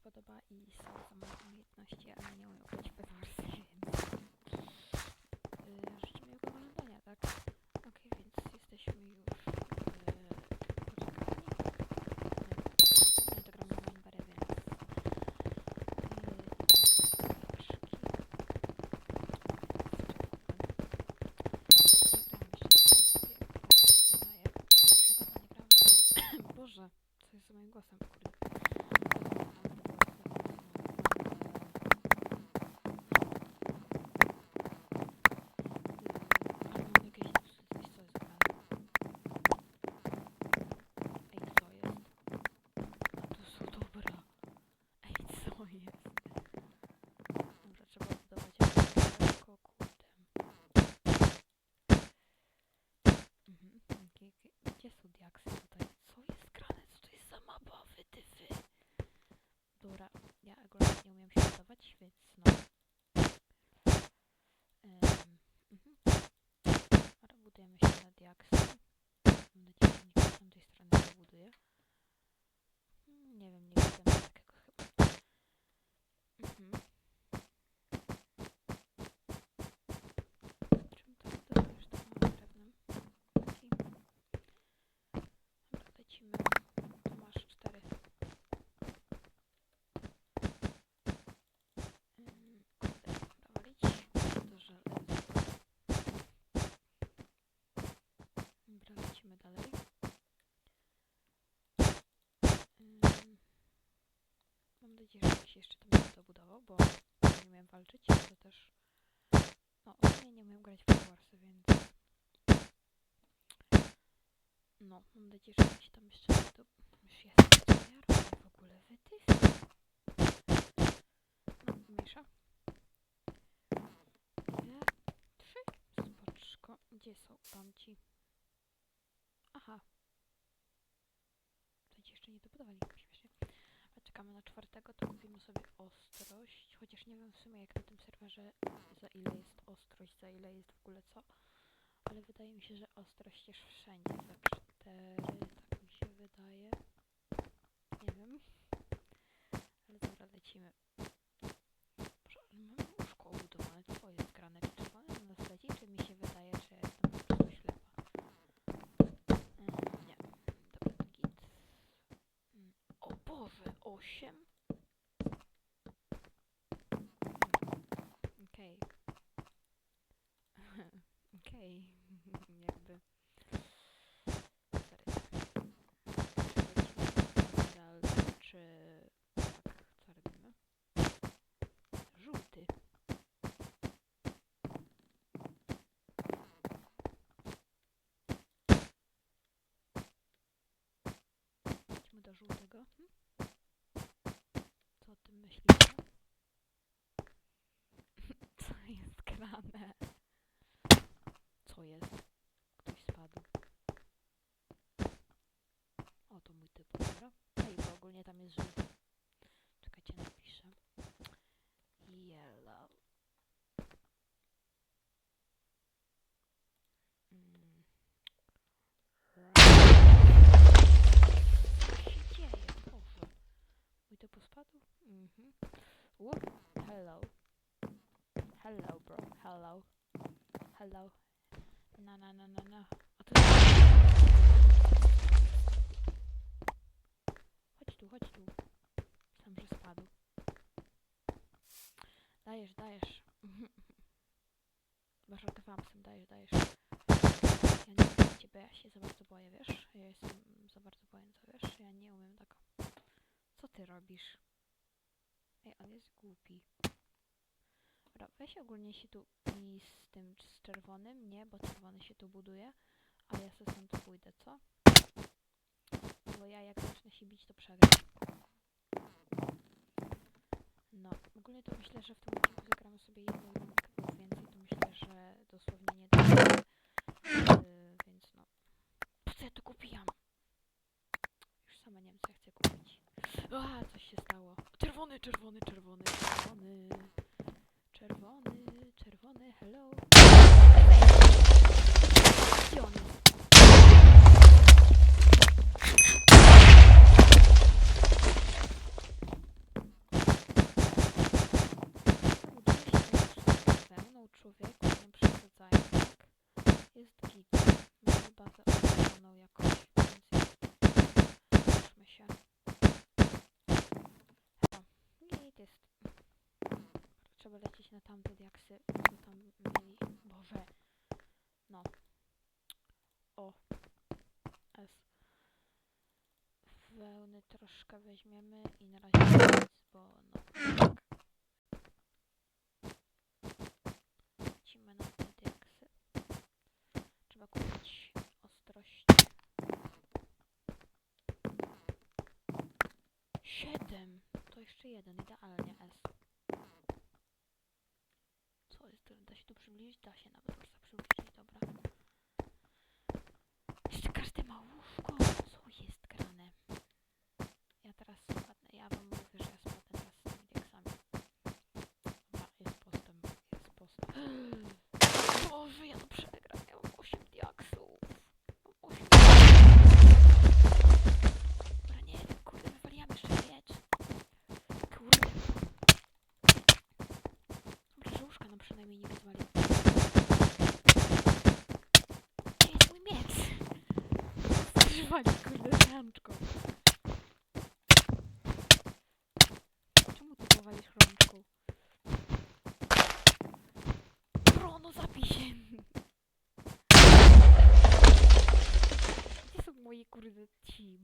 spodoba i są za moje umiejętności, ale nie umiem grać w Bedwarsy, więc yy, życzę miłego oglądania, tak? Okej, więc jesteśmy już w poczekalni. Ja to gram na Minbarę, więc yy, Boże, co jest z moim głosem, kurde. Ale mam jakieś newsy, coś co jest grane. Ej, co jest? A to są dobra. Ej, co jest? Dobra, trzeba oddawać lekko, kurde. Mhm, okej, okej. Gdzie są diaksy tutaj? Co jest grane? Co to jest za mapa? Wytyfy. Dobra, ja akurat nie umiem się budować, więc no. Em, mhm. Dobra, budujemy się na diaksy. Mam nadzieję, że nikt z tamtej strony nie buduje. Hmm, Nie wiem, nie widzę takiego chyba. Mhm. Czym to budujesz? To mam drewnem. Okej. Dobra, lecimy. Tu masz cztery. Ym, Kurde, dobra, walić. To żelazo. Dobra, lecimy dalej. Ym, Nadzieję, że ktoś jeszcze to będzie dobudował, bo nie umiem walczyć, to też... No, ogólnie nie umiem grać w Warsy, więc... No, mam nadzieję, że ktoś tam jeszcze do... Już jest, robię w ogóle? Wytyfy. No, mniejsza. Ile? Trzy? Spoczko. Gdzie są tamci? Aha. To jeszcze nie dobudowali, czekamy na czwartego, to kupimy sobie ostrość. Chociaż nie wiem w sumie jak na tym serwerze za ile jest ostrość, za ile jest w ogóle co. Ale wydaje mi się, że ostrość jest wszędzie za cztery, tak mi się wydaje. Nie wiem. Ale dobra, lecimy. w 8. Okej. Okay. Okej. Okay. Jakby. Sorry. Czy... Tak, co robimy? Żółty. Idźmy do żółtego. Hm? Tym myślicie? Co jest grane? Co jest? Ktoś spadł. O, to mój typ, dobra? Ej, bo ogólnie tam jest żółty. Czekajcie, napiszę. Yellow. Mm. Right. Co się dzieje? Boże. Mój spadł? Mhm. Whoop. Hello. Hello, bro. Hello. Hello. Na, na, na. A to Chodź tu, chodź tu. Sam, że spadł. Dajesz, dajesz. Masz artefaktem, dajesz, dajesz. Ja nie wiem ciebie, ja się za bardzo boję, wiesz? Ja jestem za bardzo bojąca, wiesz? Ja nie umiem tak. Co ty robisz? Ej, on jest głupi. Dobra, weź ogólnie się tu i z tym z czerwonym, nie, bo czerwony się tu buduje, a ja sobie stąd pójdę, co? Bo ja jak zacznę się bić, to przegram. No, ogólnie to myślę, że w tym odcinku zagramy sobie jedną rundkę, bo więcej to myślę, że dosłownie nie da się. Yy, więc no. Po co ja to kupiłam? Już sama nie wiem, co ja chcę kupić. A, coś się stało. Czerwony, czerwony, czerwony, czerwony. Czerwony, czerwony, hello. tam diaksy go tam mieli. Boże. No. O. S. Wełny troszkę weźmiemy i na razie nic, bo no tak. Lecimy na te diaksy. Trzeba kupić ostrość. Siedem! To jeszcze jeden, idealnie S. przybliżyć? Da się nawet można przybliżyć, dobra. Jeszcze każdy ma łóżko.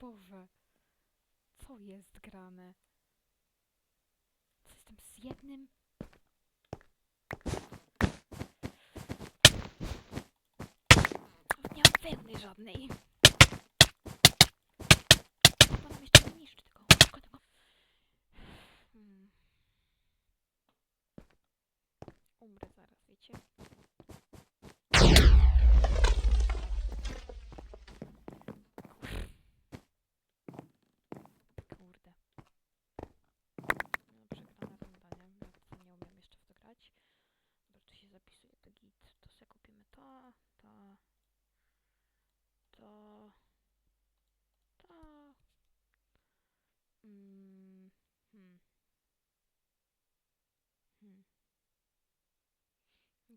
Boże, co jest grane? Co jestem z jednym? Nie mam wełny żadnej.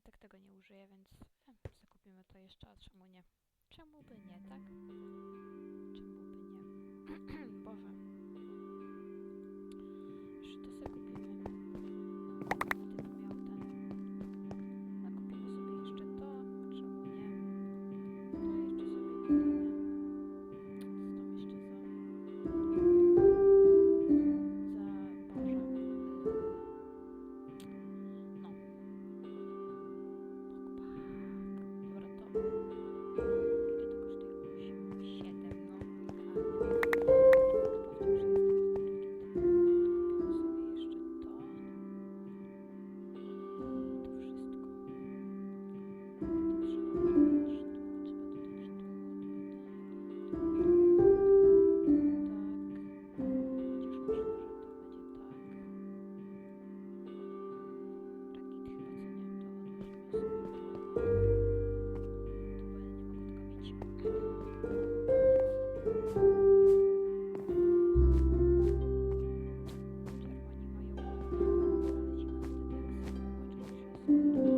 tak tego nie użyję, więc e, zakupimy to jeszcze, a czemu nie? Czemu by nie, tak? Czemu by nie? Boże. Jeszcze to sobie Thank you.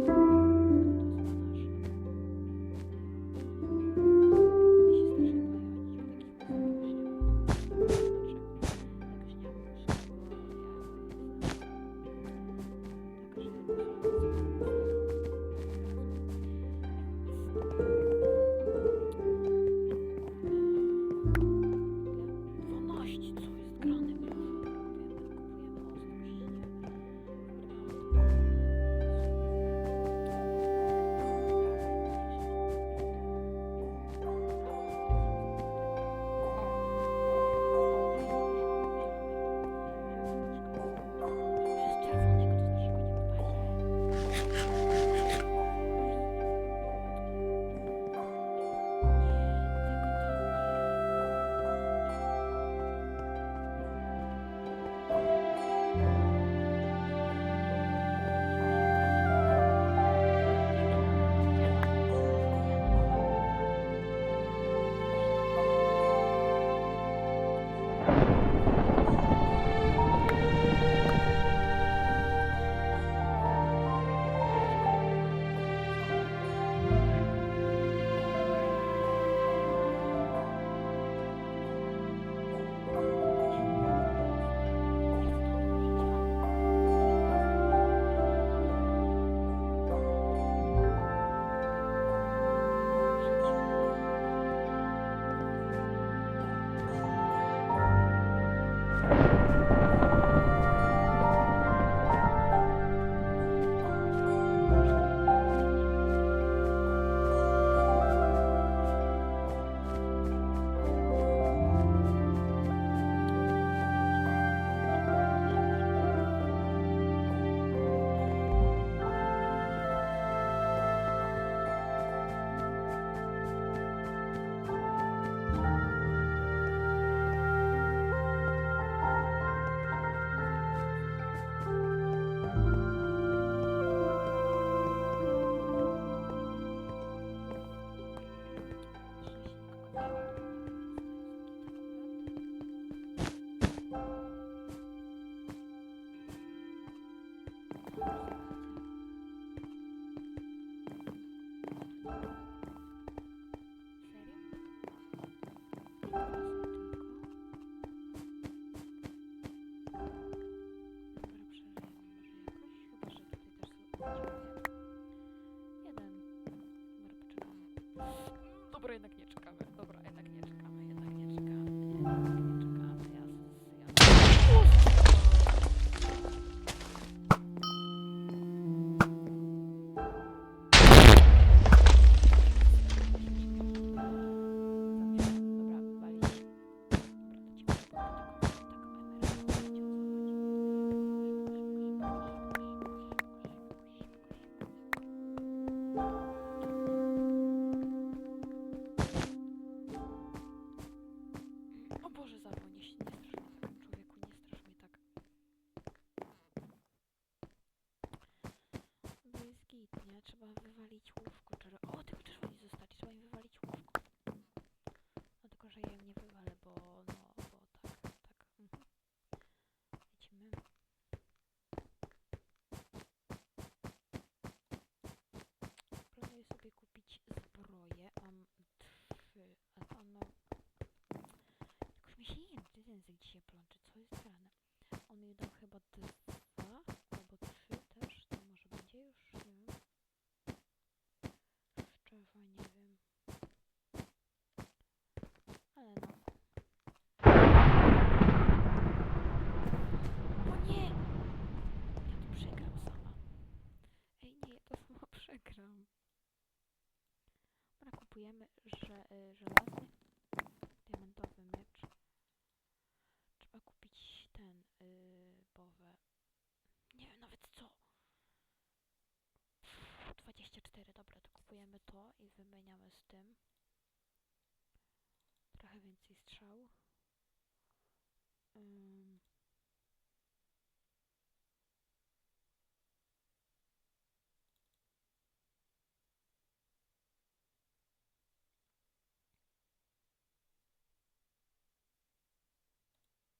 Dobra, jednak nie Jakoś mi się język, dzisiaj plączy, co jest grane? On mi dał chyba dwa albo trzy też, to może będzie już, nie wiem. Szczerze nie wiem. Ale no. O nie! Ja to przegram sama. Ej nie, ja to sama przegram. Dobra, kupujemy że, y, żelazny diamentowy miecz. Trzeba kupić ten, yy, bowe. Nie wiem nawet co. 24, dobra, to kupujemy to i wymieniamy z tym. Trochę więcej strzał.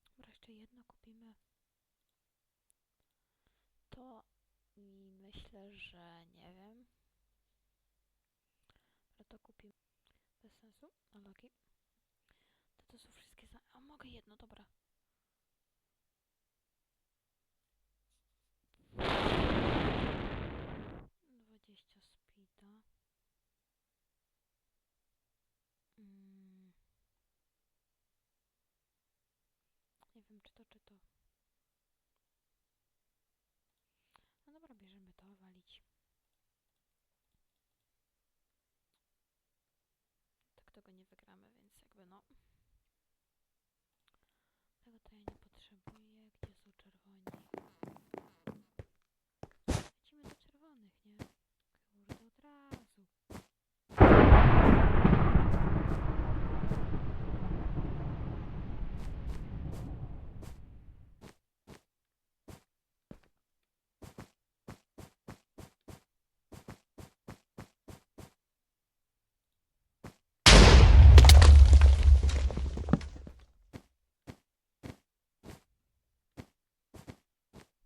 Dobra, jeszcze jedno kupimy. To i myślę, że nie wiem. To kupimy. Bez sensu, ale okej. To to są wszystkie za... A mogę jedno, dobra. Dwadzieścia speeda. Mm. Nie wiem, czy to, czy to. No dobra, bierzemy to, walić. Tak tego nie wygramy, więc jakby no. Tego to ja nie potrzebuję. Gdzie są czerwoni? Lecimy do czerwonych, nie? Kurde, od razu.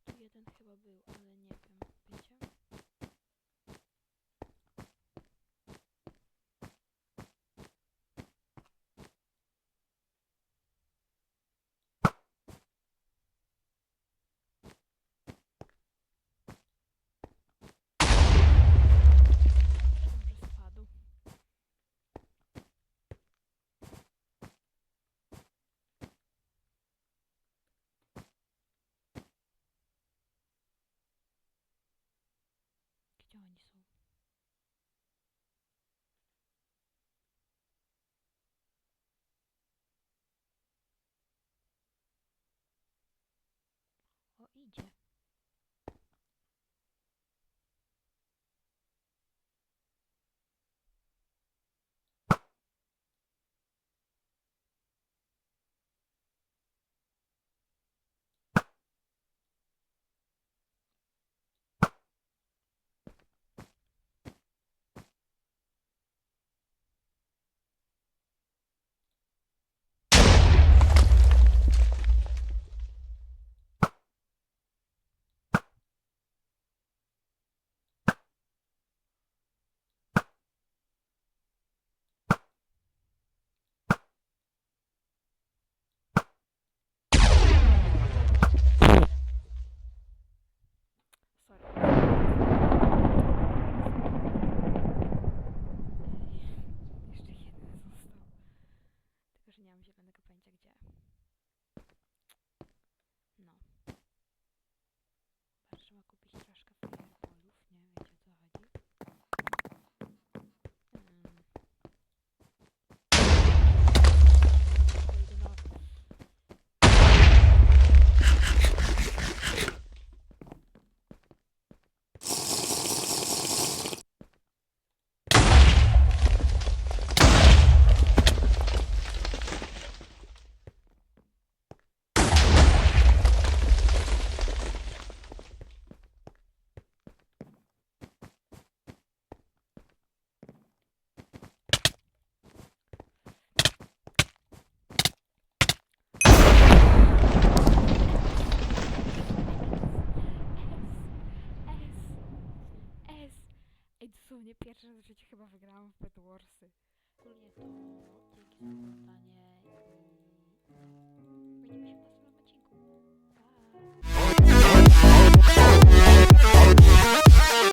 Tu jeden chyba był, ale nie wiem. Wiecie? Myślałam, że spadł. Gdzie oni są? O, wygrałam w Bedwarsy. Ogólnie to